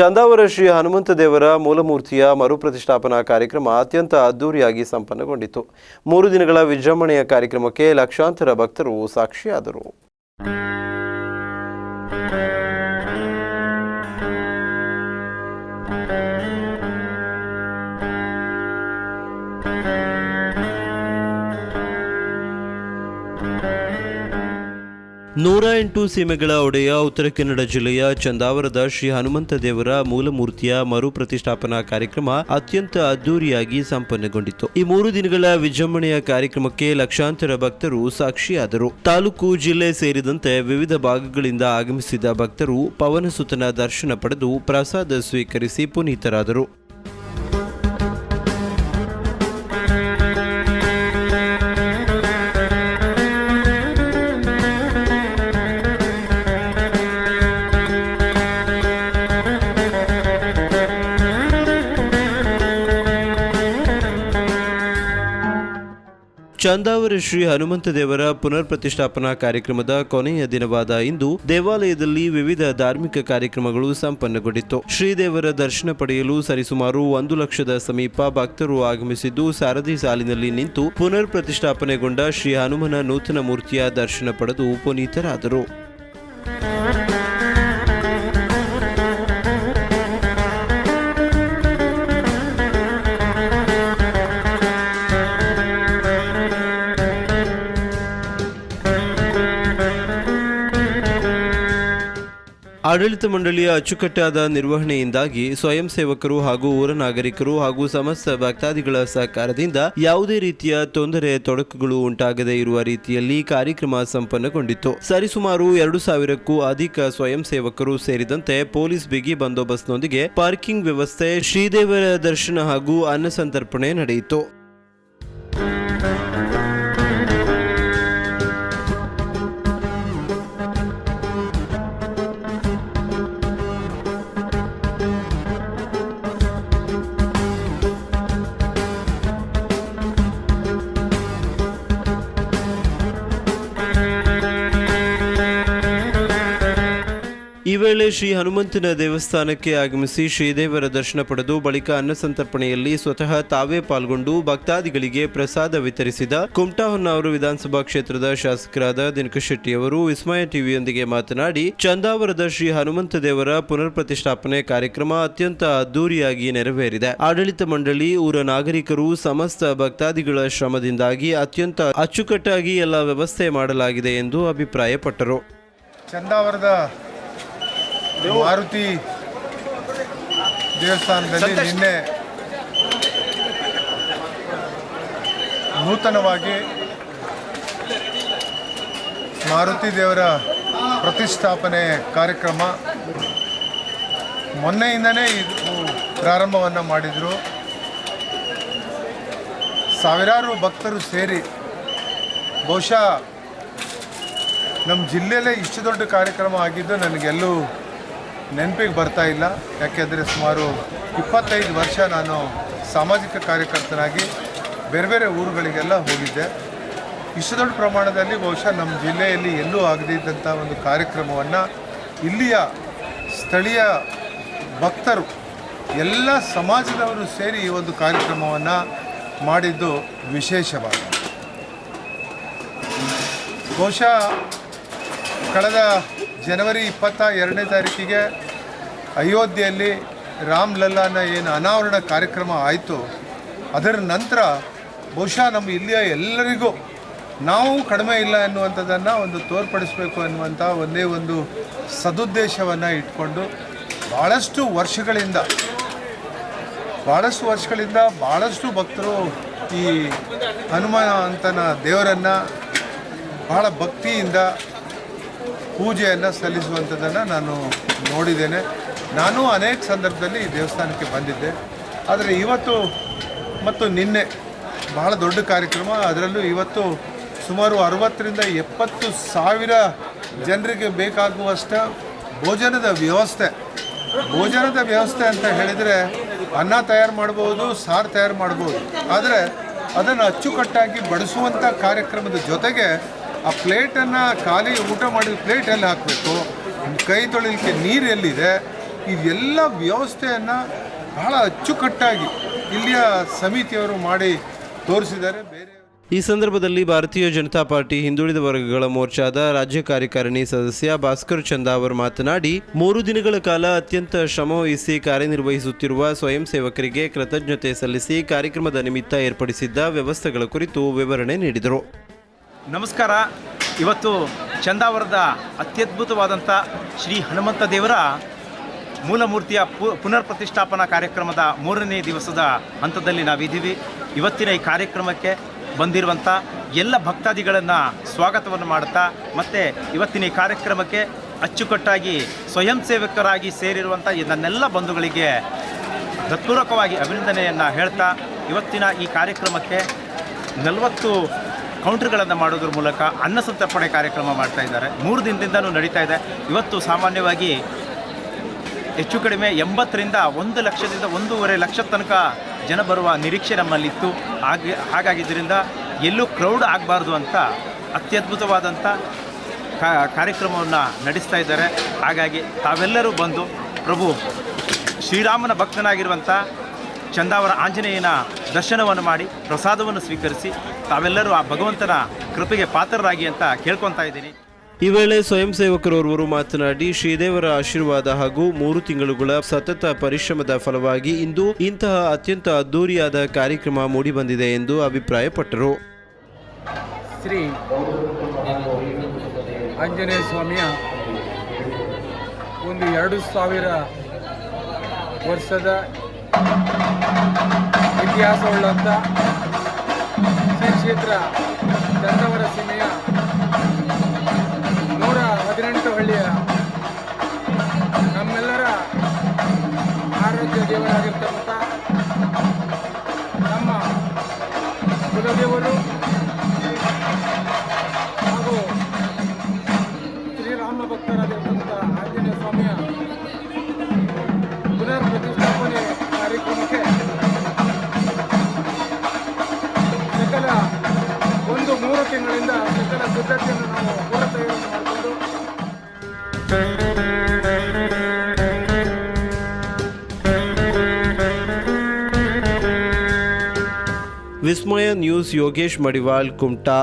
ಚಂದಾವರ ಶ್ರೀ ಹನುಮಂತ ದೇವರ ಮೂಲಮೂರ್ತಿಯ ಮರುಪ್ರತಿಷ್ಠಾಪನಾ ಕಾರ್ಯಕ್ರಮ ಅತ್ಯಂತ ಅದ್ದೂರಿಯಾಗಿ ಸಂಪನ್ನಗೊಂಡಿತು ಮೂರು ದಿನಗಳ ವಿಜೃಂಭಣೆಯ ಕಾರ್ಯಕ್ರಮಕ್ಕೆ ಲಕ್ಷಾಂತರ ಭಕ್ತರು ಸಾಕ್ಷಿಯಾದರು. ನೂರ ಎಂಟು ಸೀಮೆಗಳ ಒಡೆಯ ಉತ್ತರ ಕನ್ನಡ ಜಿಲ್ಲೆಯ ಚಂದಾವರದ ಶ್ರೀ ಹನುಮಂತ ದೇವರ ಮೂಲಮೂರ್ತಿಯ ಮರು ಪ್ರತಿಷ್ಠಾಪನಾ ಕಾರ್ಯಕ್ರಮ ಅತ್ಯಂತ ಅದ್ದೂರಿಯಾಗಿ ಸಂಪನ್ನಗೊಂಡಿತು ಈ ಮೂರು ದಿನಗಳ ವಿಜೃಂಭಣೆಯ ಕಾರ್ಯಕ್ರಮಕ್ಕೆ ಲಕ್ಷಾಂತರ ಭಕ್ತರು ಸಾಕ್ಷಿಯಾದರು. ತಾಲೂಕು ಜಿಲ್ಲೆ ಸೇರಿದಂತೆ ವಿವಿಧ ಭಾಗಗಳಿಂದ ಆಗಮಿಸಿದ ಭಕ್ತರು ಪವನಸುತನ ದರ್ಶನ ಪಡೆದು ಪ್ರಸಾದ ಸ್ವೀಕರಿಸಿ ಪುನೀತರಾದರು. ಚಂದಾವರ ಶ್ರೀ ಹನುಮಂತ ದೇವರ ಪುನರ್ ಪ್ರತಿಷ್ಠಾಪನಾ ಕಾರ್ಯಕ್ರಮದ ಕೊನೆಯ ದಿನವಾದ ಇಂದು ದೇವಾಲಯದಲ್ಲಿ ವಿವಿಧ ಧಾರ್ಮಿಕ ಕಾರ್ಯಕ್ರಮಗಳು ಸಂಪನ್ನಗೊಂಡಿತ್ತು. ಶ್ರೀದೇವರ ದರ್ಶನ ಪಡೆಯಲು ಸರಿಸುಮಾರು ಒಂದು ಲಕ್ಷದ ಸಮೀಪ ಭಕ್ತರು ಆಗಮಿಸಿದ್ದು, ಸಾರಥಿ ಸಾಲಿನಲ್ಲಿ ನಿಂತು ಪುನರ್ ಪ್ರತಿಷ್ಠಾಪನೆಗೊಂಡ ಶ್ರೀ ಹನುಮನ ನೂತನ ಮೂರ್ತಿಯ ದರ್ಶನ ಪಡೆದು ಪುನೀತರಾದರು. ಆಡಳಿತ ಮಂಡಳಿಯ ಅಚ್ಚುಕಟ್ಟಾದ ನಿರ್ವಹಣೆಯಿಂದಾಗಿ ಸ್ವಯಂ ಸೇವಕರು ಹಾಗೂ ಊರ ನಾಗರಿಕರು ಹಾಗೂ ಸಮಸ್ತ ಭಕ್ತಾದಿಗಳ ಸಹಕಾರದಿಂದ ಯಾವುದೇ ರೀತಿಯ ತೊಂದರೆ, ತೊಡಕುಗಳು ಉಂಟಾಗದೇ ಇರುವ ರೀತಿಯಲ್ಲಿ ಕಾರ್ಯಕ್ರಮ ಸಂಪನ್ನಗೊಂಡಿತ್ತು. ಸರಿಸುಮಾರು ಎರಡು ಸಾವಿರಕ್ಕೂ ಅಧಿಕ ಸ್ವಯಂ ಸೇವಕರು ಸೇರಿದಂತೆ ಪೊಲೀಸ್ ಬಿಗಿ ಬಂದೋಬಸ್ತ್ನೊಂದಿಗೆ ಪಾರ್ಕಿಂಗ್ ವ್ಯವಸ್ಥೆ, ಶ್ರೀದೇವರ ದರ್ಶನ ಹಾಗೂ ಅನ್ನ ಸಂತರ್ಪಣೆ ನಡೆಯಿತು. ಈ ವೇಳೆ ಶ್ರೀ ಹನುಮಂತನ ದೇವಸ್ಥಾನಕ್ಕೆ ಆಗಮಿಸಿ ಶ್ರೀದೇವರ ದರ್ಶನ ಪಡೆದು ಬಳಿಕ ಅನ್ನಸಂತರ್ಪಣೆಯಲ್ಲಿ ಸ್ವತಃ ತಾವೇ ಪಾಲ್ಗೊಂಡು ಭಕ್ತಾದಿಗಳಿಗೆ ಪ್ರಸಾದ ವಿತರಿಸಿದ ಕುಮಟಾ ಹೊನ್ನಾವರ ವಿಧಾನಸಭಾ ಕ್ಷೇತ್ರದ ಶಾಸಕರಾದ ದಿನಕರ್ ಶೆಟ್ಟಿ ಅವರು ವಿಸ್ಮಯ ಟಿವಿಯೊಂದಿಗೆ ಮಾತನಾಡಿ, ಚಂದಾವರದ ಶ್ರೀ ಹನುಮಂತ ದೇವರ ಪುನರ್ ಪ್ರತಿಷ್ಠಾಪನೆ ಕಾರ್ಯಕ್ರಮ ಅತ್ಯಂತ ಅದ್ದೂರಿಯಾಗಿ ನೆರವೇರಿದೆ. ಆಡಳಿತ ಮಂಡಳಿ, ಊರ ನಾಗರಿಕರು, ಸಮಸ್ತ ಭಕ್ತಾದಿಗಳ ಶ್ರಮದಿಂದಾಗಿ ಅತ್ಯಂತ ಅಚ್ಚುಕಟ್ಟಾಗಿ ಎಲ್ಲ ವ್ಯವಸ್ಥೆ ಮಾಡಲಾಗಿದೆ ಎಂದು ಅಭಿಪ್ರಾಯಪಟ್ಟರು. ಚಂದಾವರದ ಮಾರುತಿ ದೇವಸ್ಥಾನದಲ್ಲಿ ನಿನ್ನೆ ನೂತನವಾಗಿ ಮಾರುತಿ ದೇವರ ಪ್ರತಿಷ್ಠಾಪನೆ ಕಾರ್ಯಕ್ರಮ. ಮೊನ್ನೆಯಿಂದನೇ ಇದು ಪ್ರಾರಂಭವನ್ನು ಮಾಡಿದರು. ಸಾವಿರಾರು ಭಕ್ತರು ಸೇರಿ. ಬಹುಶಃ ನಮ್ಮ ಜಿಲ್ಲೆಯಲ್ಲೇ ಇಷ್ಟು ದೊಡ್ಡ ಕಾರ್ಯಕ್ರಮ ಆಗಿದ್ದು ನನಗೆಲ್ಲೂ ನೆನಪಿಗೆ ಬರ್ತಾ ಇಲ್ಲ. ಯಾಕೆಂದರೆ ಸುಮಾರು ಇಪ್ಪತ್ತೈದು ವರ್ಷ ನಾನು ಸಾಮಾಜಿಕ ಕಾರ್ಯಕರ್ತನಾಗಿ ಬೇರೆ ಬೇರೆ ಊರುಗಳಿಗೆಲ್ಲ ಹೋಗಿದ್ದೆ. ಇಷ್ಟು ದೊಡ್ಡ ಪ್ರಮಾಣದಲ್ಲಿ ಬಹುಶಃ ನಮ್ಮ ಜಿಲ್ಲೆಯಲ್ಲಿ ಎಲ್ಲೂ ಆಗದಿದ್ದಂಥ ಒಂದು ಕಾರ್ಯಕ್ರಮವನ್ನು ಇಲ್ಲಿಯ ಸ್ಥಳೀಯ ಭಕ್ತರು, ಎಲ್ಲ ಸಮಾಜದವರು ಸೇರಿ ಈ ಒಂದು ಕಾರ್ಯಕ್ರಮವನ್ನು ಮಾಡಿದ್ದು ವಿಶೇಷವಾದ. ಬಹುಶಃ ಕಳೆದ ಜನವರಿ ಇಪ್ಪತ್ತ ಎರಡನೇ ತಾರೀಕಿಗೆ ಅಯೋಧ್ಯೆಯಲ್ಲಿ ರಾಮ್ಲಲ್ಲಾನ ಏನು ಅನಾವರಣ ಕಾರ್ಯಕ್ರಮ ಆಯಿತು. ಅದರ ನಂತರ ಬಹುಶಃ ನಮ್ಮ ಇಲ್ಲಿಯ ಎಲ್ಲರಿಗೂ ನಾವು ಕಡಿಮೆ ಇಲ್ಲ ಎನ್ನುವಂಥದ್ದನ್ನು ಒಂದು ತೋರ್ಪಡಿಸಬೇಕು ಅನ್ನುವಂಥ ಒಂದೇ ಒಂದು ಸದುದ್ದೇಶವನ್ನು ಇಟ್ಕೊಂಡು ಭಾಳಷ್ಟು ವರ್ಷಗಳಿಂದ ಭಾಳಷ್ಟು ವರ್ಷಗಳಿಂದ ಭಾಳಷ್ಟು ಭಕ್ತರು ಈ ಹನುಮಂತನ ದೇವರನ್ನು ಭಾಳ ಭಕ್ತಿಯಿಂದ ಪೂಜೆಯನ್ನು ಸಲ್ಲಿಸುವಂಥದ್ದನ್ನು ನಾನು ನೋಡಿದ್ದೇನೆ. ನಾನು ಅನೇಕ ಸಂದರ್ಭದಲ್ಲಿ ಈ ದೇವಸ್ಥಾನಕ್ಕೆ ಬಂದಿದ್ದೆ. ಆದರೆ ಇವತ್ತು ಮತ್ತು ನಿನ್ನೆ ಬಹಳ ದೊಡ್ಡ ಕಾರ್ಯಕ್ರಮ. ಅದರಲ್ಲೂ ಇವತ್ತು ಸುಮಾರು ಅರವತ್ತರಿಂದ ಎಪ್ಪತ್ತು ಸಾವಿರ ಜನರಿಗೆ ಬೇಕಾಗುವಷ್ಟು ಭೋಜನದ ವ್ಯವಸ್ಥೆ. ಭೋಜನದ ವ್ಯವಸ್ಥೆ ಅಂತ ಹೇಳಿದರೆ ಅನ್ನ ತಯಾರು ಮಾಡ್ಬೋದು, ಸಾರು ತಯಾರು ಮಾಡ್ಬೋದು. ಆದರೆ ಅದನ್ನು ಅಚ್ಚುಕಟ್ಟಾಗಿ ಬಡಿಸುವಂಥ ಕಾರ್ಯಕ್ರಮದ ಜೊತೆಗೆ ಆ ಪ್ಲೇಟನ್ನು ಖಾಲಿ ಊಟ ಮಾಡಿದ ಪ್ಲೇಟ್ ಎಲ್ಲಿ ಹಾಕಬೇಕು ಕೈ ತೊಳಿಲಿಕ್ಕೆ ನೀರು ಎಲ್ಲಿದೆ? ಇದೆಲ್ಲ ವ್ಯವಸ್ಥೆಯನ್ನು ಬಹಳ ಅಚ್ಚುಕಟ್ಟಾಗಿ ಇಲ್ಲಿಯ ಸಮಿತಿಯವರು ಮಾಡಿ ತೋರಿಸಿದ್ದಾರೆ. ಬೇರೆ ಈ ಸಂದರ್ಭದಲ್ಲಿ ಭಾರತೀಯ ಜನತಾ ಪಾರ್ಟಿ ಹಿಂದುಳಿದ ವರ್ಗಗಳ ಮೋರ್ಚಾದ ರಾಜ್ಯ ಕಾರ್ಯಕಾರಿಣಿ ಸದಸ್ಯ ಭಾಸ್ಕರ್ ಚಂದ ಅವರು ಮಾತನಾಡಿ, ಮೂರು ದಿನಗಳ ಕಾಲ ಅತ್ಯಂತ ಶ್ರಮವಹಿಸಿ ಕಾರ್ಯನಿರ್ವಹಿಸುತ್ತಿರುವ ಸ್ವಯಂ ಸೇವಕರಿಗೆ ಕೃತಜ್ಞತೆ ಸಲ್ಲಿಸಿ ಕಾರ್ಯಕ್ರಮದ ನಿಮಿತ್ತ ಏರ್ಪಡಿಸಿದ್ದ ವ್ಯವಸ್ಥೆಗಳ ಕುರಿತು ವಿವರಣೆ ನೀಡಿದರು. ನಮಸ್ಕಾರ. ಇವತ್ತು ಚಂದಾವರದ ಅತ್ಯದ್ಭುತವಾದಂಥ ಶ್ರೀ ಹನುಮಂತ ದೇವರ ಮೂಲಮೂರ್ತಿಯ ಪು ಪುನರ್ ಪ್ರತಿಷ್ಠಾಪನಾ ಕಾರ್ಯಕ್ರಮದ ಮೂರನೇ ದಿವಸದ ಹಂತದಲ್ಲಿ ನಾವಿದ್ದೀವಿ. ಇವತ್ತಿನ ಈ ಕಾರ್ಯಕ್ರಮಕ್ಕೆ ಬಂದಿರುವಂಥ ಎಲ್ಲ ಭಕ್ತಾದಿಗಳನ್ನು ಸ್ವಾಗತವನ್ನು ಮಾಡುತ್ತಾ, ಮತ್ತು ಇವತ್ತಿನ ಈ ಕಾರ್ಯಕ್ರಮಕ್ಕೆ ಅಚ್ಚುಕಟ್ಟಾಗಿ ಸ್ವಯಂ ಸೇವಕರಾಗಿ ಸೇರಿರುವಂಥ ನನ್ನೆಲ್ಲ ಬಂಧುಗಳಿಗೆ ಹೃತ್ಪೂರ್ವಕವಾಗಿ ಅಭಿನಂದನೆಯನ್ನು ಹೇಳ್ತಾ, ಇವತ್ತಿನ ಈ ಕಾರ್ಯಕ್ರಮಕ್ಕೆ ನಲವತ್ತು ಕೌಂಟ್ರ್ಗಳನ್ನು ಮಾಡೋದ್ರ ಮೂಲಕ ಅನ್ನ ಸಂತರ್ಪಣೆ ಕಾರ್ಯಕ್ರಮ ಮಾಡ್ತಾ ಇದ್ದಾರೆ. ಮೂರು ದಿನದಿಂದನೂ ನಡೀತಾ ಇದೆ. ಇವತ್ತು ಸಾಮಾನ್ಯವಾಗಿ ಹೆಚ್ಚು ಕಡಿಮೆ ಎಂಬತ್ತರಿಂದ ಒಂದು ಲಕ್ಷದಿಂದ ಒಂದೂವರೆ ಲಕ್ಷ ತನಕ ಜನ ಬರುವ ನಿರೀಕ್ಷೆ ನಮ್ಮಲ್ಲಿತ್ತು. ಹಾಗೆ, ಹಾಗಾಗಿದ್ದರಿಂದ ಎಲ್ಲೂ ಕ್ರೌಡ್ ಆಗಬಾರ್ದು ಅಂತ ಅತ್ಯದ್ಭುತವಾದಂಥ ಕಾರ್ಯಕ್ರಮವನ್ನು ನಡೆಸ್ತಾ ಇದ್ದಾರೆ. ಹಾಗಾಗಿ ತಾವೆಲ್ಲರೂ ಬಂದು ಪ್ರಭು ಶ್ರೀರಾಮನ ಭಕ್ತನಾಗಿರುವಂಥ ಚಂದಾವರ ಆಂಜನೇಯನ ದರ್ಶನವನ್ನು ಮಾಡಿ ಪ್ರಸಾದವನ್ನು ಸ್ವೀಕರಿಸಿ ತಾವೆಲ್ಲರೂ ಆ ಭಗವಂತನ ಕೃಪೆಗೆ ಪಾತ್ರರಾಗಿ ಅಂತ ಕೇಳ್ಕೊತಾ ಇದ್ದೀನಿ. ಈ ವೇಳೆ ಸ್ವಯಂ ಸೇವಕರೋರ್ವರು ಮಾತನಾಡಿ ಶ್ರೀದೇವರ ಆಶೀರ್ವಾದ ಹಾಗೂ ಮೂರು ತಿಂಗಳುಗಳ ಸತತ ಪರಿಶ್ರಮದ ಫಲವಾಗಿ ಇಂದು ಇಂತಹ ಅತ್ಯಂತ ಅದ್ದೂರಿಯಾದ ಕಾರ್ಯಕ್ರಮ ಮೂಡಿಬಂದಿದೆ ಎಂದು ಅಭಿಪ್ರಾಯಪಟ್ಟರು. ಶ್ರೀ ಆಂಜನೇಯ ಸ್ವಾಮಿಯ ಒಂದು ಎರಡು ಸಾವಿರ ವರ್ಷದ ಇತಿಹಾಸವುಳ್ಳಂಥ ಕ್ಷೇತ್ರ ಚಂದವರ ಸೀಮೆಯ ನೂರ ಹದಿನೆಂಟು ಹಳ್ಳಿಯ ನಮ್ಮೆಲ್ಲರ ಆರೋಗ್ಯ ದೇವರಾಗಿರ್ತಕ್ಕಂಥ ನಮ್ಮ ಕುಲದೇವರು ಹಾಗೂ ಶ್ರೀರಾಮ ಭಕ್ತರಾಗಿರ್ತಕ್ಕಂಥ ಆಂಜನೇಯ ಸ್ವಾಮಿಯ ವಿಸ್ಮಯ ನ್ಯೂಸ್ ಯೋಗೇಶ್ ಮಡಿವಾಲ್ ಕುಮಟಾ